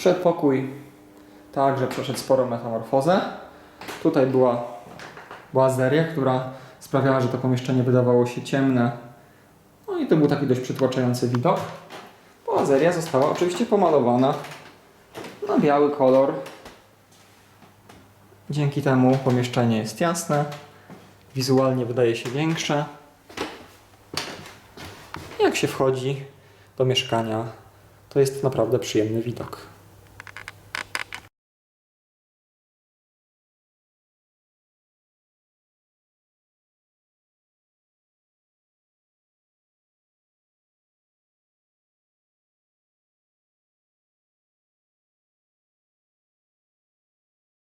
Przedpokój także przeszedł sporą metamorfozę. Tutaj była boazeria, która sprawiała, że to pomieszczenie wydawało się ciemne. No i to był taki dość przytłaczający widok. Boazeria została oczywiście pomalowana na biały kolor. Dzięki temu pomieszczenie jest jasne, wizualnie wydaje się większe. Jak się wchodzi do mieszkania, to jest naprawdę przyjemny widok.